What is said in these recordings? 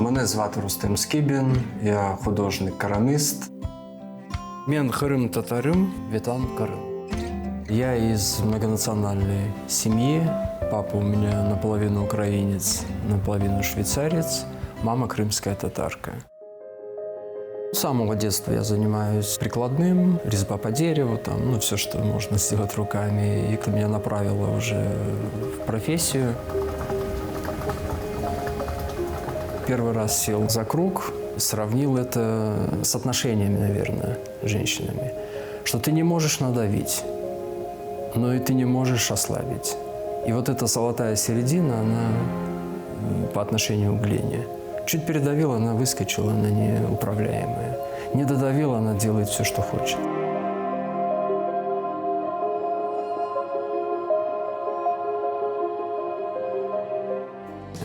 Мене звати Рустем Скибін, я художник-караміст. Мен Крым татарым, Витан Крым. Я из многонациональной семьи. Папа у меня наполовину украинец, наполовину швейцарец. Мама крымская татарка. С самого детства я занимаюсь прикладным, резьба по дереву, там, ну, все, что можно сделать руками. И это меня направило уже в профессию. Первый раз сел за круг, сравнил это с отношениями, наверное, с женщинами. Что ты не можешь надавить, но и ты не можешь ослабить. И вот эта золотая середина, она м, по отношению к глине. Чуть передавила, она выскочила, она неуправляемая. Не додавила, она делает все, что хочет.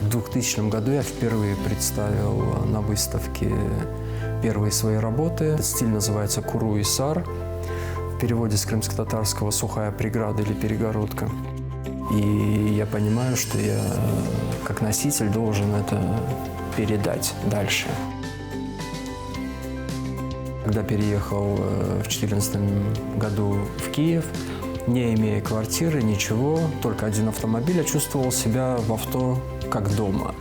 В 2000 году я впервые представил на выставке первые свои работы. Стиль называется «Куру и сар». В переводе с крымско-татарского «сухая преграда» или «перегородка». И я понимаю, что я как носитель должен это передать дальше. Когда переехал э, в 2014 году в Киев, не имея квартиры, ничего, только один автомобиль, я чувствовал себя в авто как дома.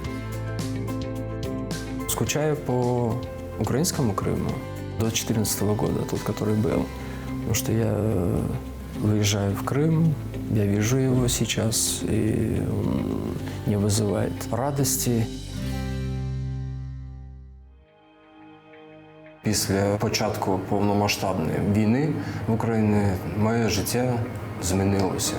Скучаю по украинскому Крыму до 2014 года, тот, который был. Потому что я э, выезжаю в Крым, я вижу его сейчас, и он не вызывает радости. Після початку повномасштабної війни в Україні моє життя змінилося.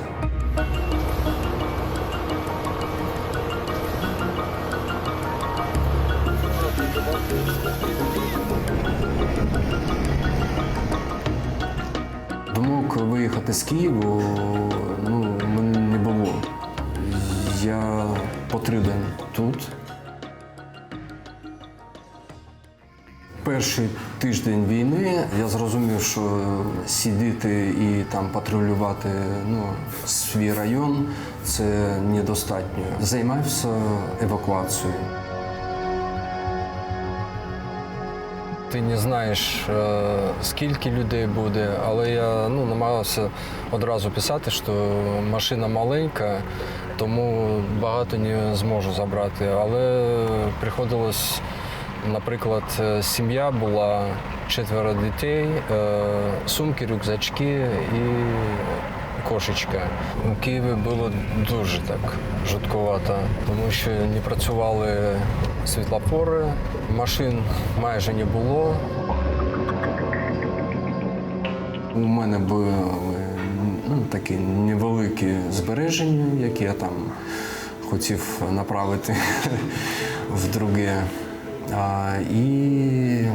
Думок виїхати з Києву ну, мене не було. Я потрібен тут. Перший тиждень війни я зрозумів, що сидіти і там патрулювати ну, свій район це недостатньо. Займався евакуацією. Ти не знаєш, е, скільки людей буде, але я ну, намагався одразу писати, що машина маленька, тому багато не зможу забрати. Але приходилось, наприклад, е, сім'я була четверо дітей, е, сумки, рюкзачки і кошечка. У Києві було дуже так жуткувато, тому що не працювали світлофори, машин майже не було. У мене були ну, такі невеликі збереження, які я там хотів направити в друге. А, і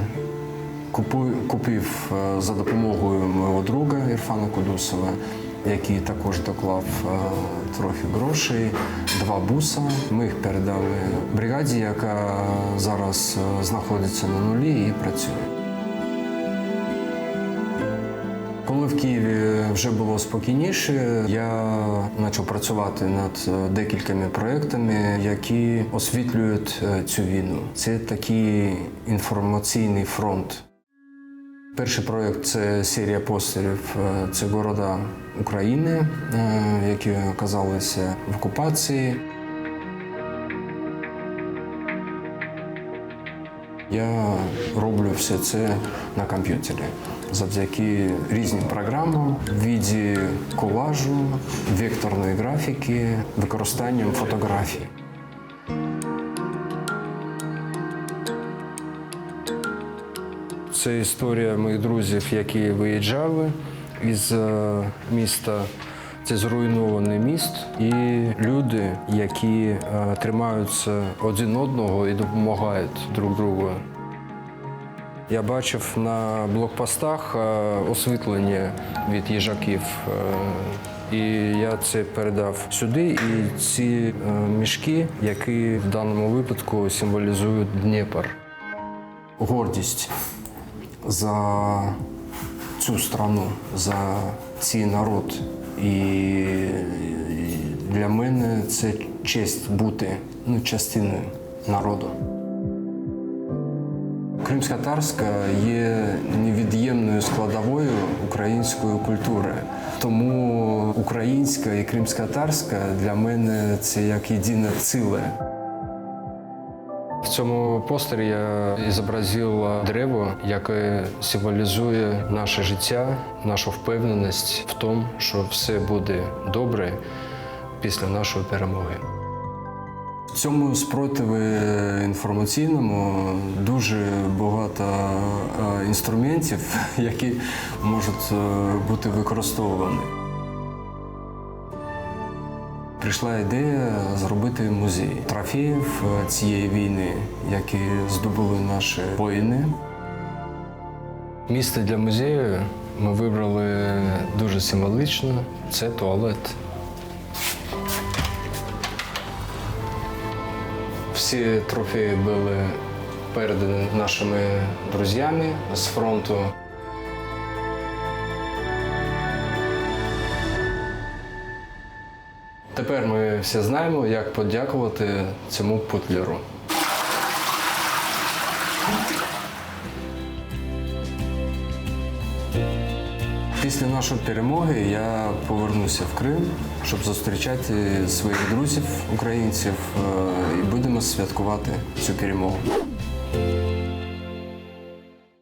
купив е, за допомогою мого друга Ірфана Кудусова, який також доклав е, трохи грошей, два буса. Ми їх передали бригаді, яка зараз е, знаходиться на нулі і працює. Коли в Києві вже було спокійніше, я почав працювати над е, декількома проектами, які освітлюють цю війну. Це такий інформаційний фронт. Перший проєкт це серія постерів. е, Це города України, е, які оказалися в окупації. Я роблю все це на комп'ютері завдяки різним програмам в віді колажу, векторної графіки, використанням фотографій. Це історія моїх друзів, які виїжджали із е, міста. Це зруйнований міст і люди, які е, тримаються один одного і допомагають друг другу. Я бачив на блокпостах е, освітлення від їжаків. І я це передав сюди. І ці мішки, які в даному випадку символізують Дніпр. Гордість за цю страну, за цей народ. І для мене це честь бути ну, частиною народу. Кримська-татарська є невід'ємною складовою української культури. Тому українська і кримська-татарська для мене це як єдине ціле. Цьому постері я зобразив дерево, яке символізує наше життя, нашу впевненість в тому, що все буде добре після нашої перемоги. В цьому спротиві інформаційному дуже багато е, інструментів, які можуть е, бути використовувані. Прийшла ідея зробити музей трофеїв е, цієї війни, які здобули наші воїни. Місце для музею ми вибрали дуже символично. Це туалет. Всі трофеї були передані нашими друзями з фронту. Тепер ми всі знаємо, як подякувати цьому путлеру. Після нашої перемоги я повернуся в Крим, щоб зустрічати своїх друзів, українців, е, і будемо святкувати цю перемогу.